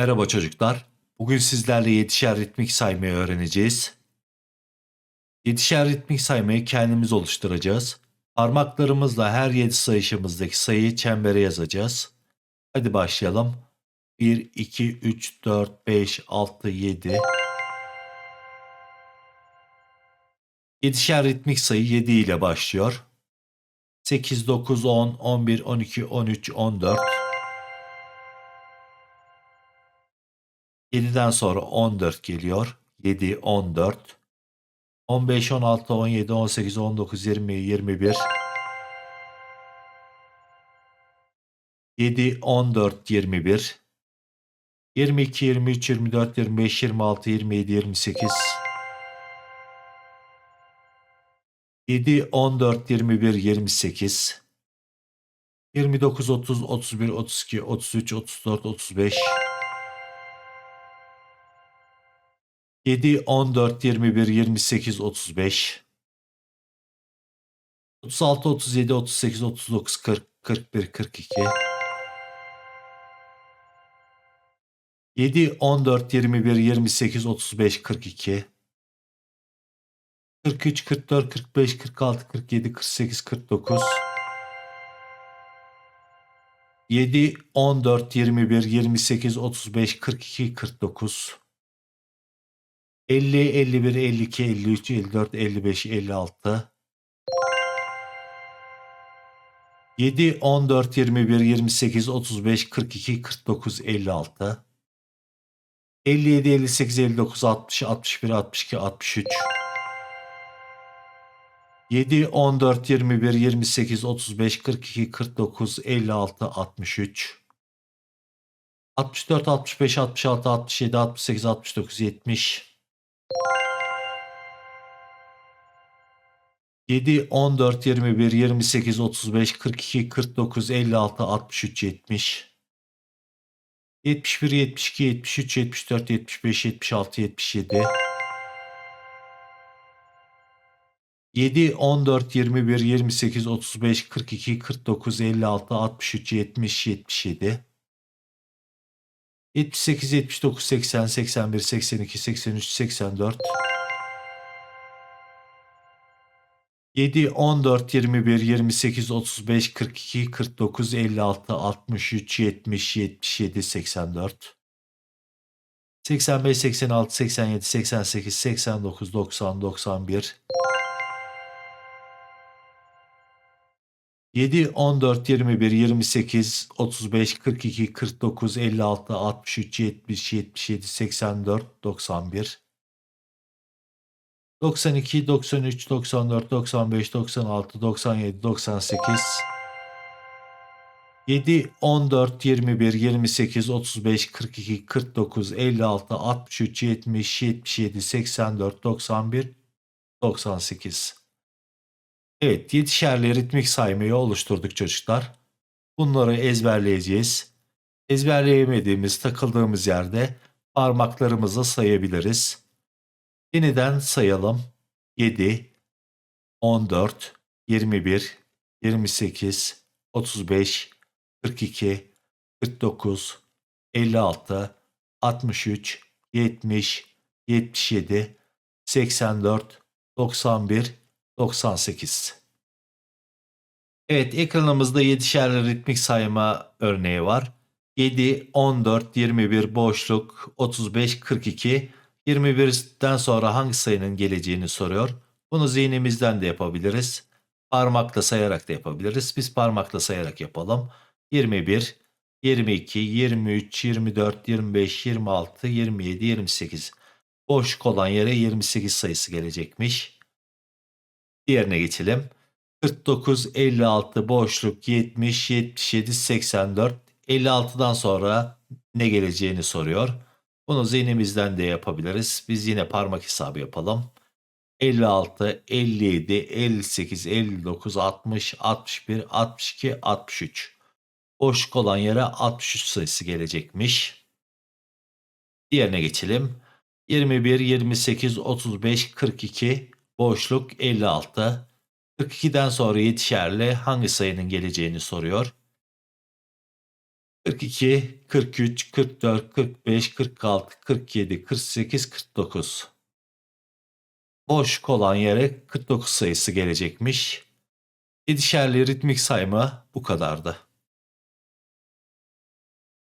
Merhaba çocuklar. Bugün sizlerle yetişer ritmik saymayı öğreneceğiz. Yetişer ritmik saymayı kendimiz oluşturacağız. Parmaklarımızla her 7 sayışımızdaki sayıyı çembere yazacağız. Hadi başlayalım. 1, 2, 3, 4, 5, 6, 7. Yetişer ritmik sayı 7 ile başlıyor. 8, 9, 10, 11, 12, 13, 14. 7'den sonra 14 geliyor. 7, 14. 15, 16, 17, 18, 19, 20, 21. 7, 14, 21. 22, 23, 24, 25, 26, 27, 28. 7, 14, 21, 28. 29, 30, 31, 32, 33, 34, 35. 7, 14, 21, 28, 35. 36, 37, 38, 39, 40, 41, 42. 7, 14, 21, 28, 35, 42. 43, 44, 45, 46, 47, 48, 49. 7, 14, 21, 28, 35, 42, 49. 50, 51, 52, 53, 54, 55, 56. 7, 14, 21, 28, 35, 42, 49, 56. 57, 58, 59, 60, 61, 62, 63. 7, 14, 21, 28, 35, 42, 49, 56, 63. 64, 65, 66, 67, 68, 69, 70. 7, 14, 21, 28, 35, 42, 49, 56, 63, 70. 71, 72, 73, 74, 75, 76, 77. 7, 14, 21, 28, 35, 42, 49, 56, 63, 70, 77. 78, 79, 80, 81, 82, 83, 84. 7, 14, 21, 28, 35, 42, 49, 56, 63, 70, 77, 84. 85, 86, 87, 88, 89, 90, 91. 7, 14, 21, 28, 35, 42, 49, 56, 63, 70, 77, 84, 91. 92, 93, 94, 95, 96, 97, 98. 7, 14, 21, 28, 35, 42, 49, 56, 63, 70, 77, 84, 91, 98. Evet, yetişerli ritmik saymayı oluşturduk çocuklar. Bunları ezberleyeceğiz. Ezberleyemediğimiz, takıldığımız yerde parmaklarımızla sayabiliriz. Yeniden sayalım. 7, 14, 21, 28, 35, 42, 49, 56, 63, 70, 77, 84, 91, 98. Evet ekranımızda yedişerli ritmik sayma örneği var. 7, 14, 21 boşluk, 35, 42. 21'den sonra hangi sayının geleceğini soruyor. Bunu zihnimizden de yapabiliriz. Parmakla sayarak da yapabiliriz. Biz parmakla sayarak yapalım. 21, 22, 23, 24, 25, 26, 27, 28. Boşluk olan yere 28 sayısı gelecekmiş. Diğerine geçelim. 49, 56, boşluk, 70, 77, 84. 56'dan sonra ne geleceğini soruyor. Bunu zihnimizden de yapabiliriz. Biz yine parmak hesabı yapalım. 56, 57, 58, 59, 60, 61, 62, 63. Boşluk olan yere 63 sayısı gelecekmiş. Diğerine geçelim. 21, 28, 35, 42, boşluk 56. 42'den sonra yetişerli hangi sayının geleceğini soruyor. 42, 43, 44, 45, 46, 47, 48, 49. Boş olan yere 49 sayısı gelecekmiş. Yedişerli ritmik sayma bu kadardı.